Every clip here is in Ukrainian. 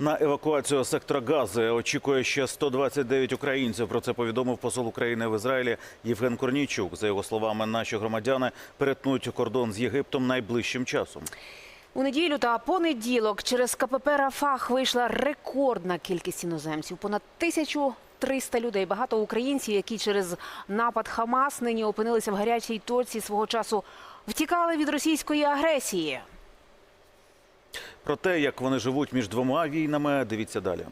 На евакуацію сектора Гази очікує ще 129 українців. Про це повідомив посол України в Ізраїлі Євген Корнійчук. За його словами, наші громадяни перетнуть кордон з Єгиптом найближчим часом. У неділю та понеділок через КПП Рафах вийшла рекордна кількість іноземців. Понад 1300 людей. Багато українців, які через напад Хамас нині опинилися в гарячій точці свого часу, втікали від російської агресії. Про те, як вони живуть між двома війнами, дивіться далі.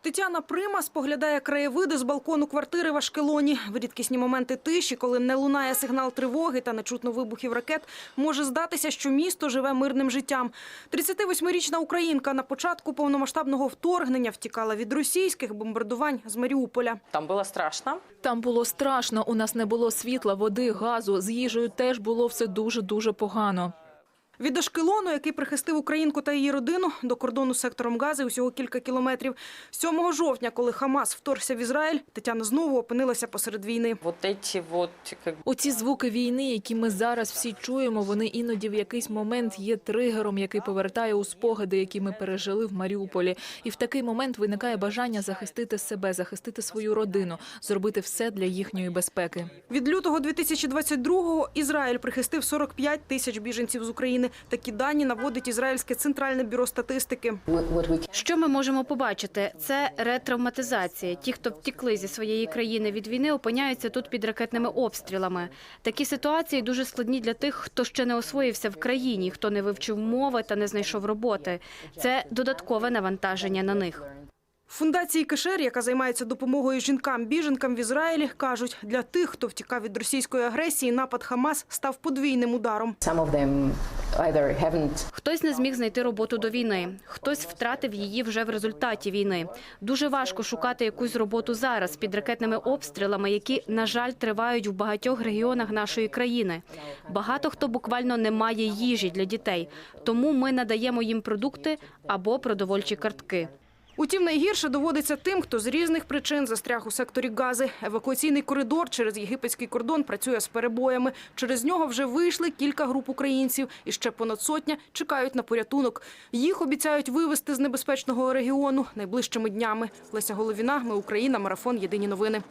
Тетяна Прима споглядає краєвиди з балкону квартири в Ашкелоні. В рідкісні моменти тиші, коли не лунає сигнал тривоги та не чутно вибухів ракет, може здатися, що місто живе мирним життям. 38-річна українка на початку повномасштабного вторгнення втікала від російських бомбардувань з Маріуполя. Там было страшно. Там було страшно. У нас не було світла, води, газу. З їжею теж було все дуже дуже погано. Від Ашкелону, який прихистив українку та її родину, до кордону з сектором Гази усього кілька кілометрів. 7 жовтня, коли Хамас вторгся в Ізраїль, Тетяна знову опинилася посеред війни. Вот эти вот Оці звуки війни, які ми зараз всі чуємо, вони іноді в якийсь момент є тригером, який повертає у спогади, які ми пережили в Маріуполі. І в такий момент виникає бажання захистити себе, захистити свою родину, зробити все для їхньої безпеки. Від лютого 2022-го Ізраїль прихистив 45 тисяч біженців з України. Такі дані наводить Ізраїльське центральне бюро статистики. Що ми можемо побачити? Це ретравматизація. Ті, хто втікли зі своєї країни від війни, опиняються тут під ракетними обстрілами. Такі ситуації дуже складні для тих, хто ще не освоївся в країні, хто не вивчив мови та не знайшов роботи. Це додаткове навантаження на них. В фундації Кешер, яка займається допомогою жінкам-біженкам в Ізраїлі, кажуть, для тих, хто втікав від російської агресії, напад Хамас став подвійним ударом. Хтось не зміг знайти роботу до війни, хтось втратив її вже в результаті війни. Дуже важко шукати якусь роботу зараз під ракетними обстрілами, які, на жаль, тривають в багатьох регіонах нашої країни. Багато хто буквально не має їжі для дітей, тому ми надаємо їм продукти або продовольчі картки. Утім, найгірше доводиться тим, хто з різних причин застряг у секторі Гази. Евакуаційний коридор через єгипетський кордон працює з перебоями. Через нього вже вийшли кілька груп українців, і ще понад сотня чекають на порятунок. Їх обіцяють вивезти з небезпечного регіону найближчими днями. Леся Головіна, ми Україна, марафон. Єдині новини.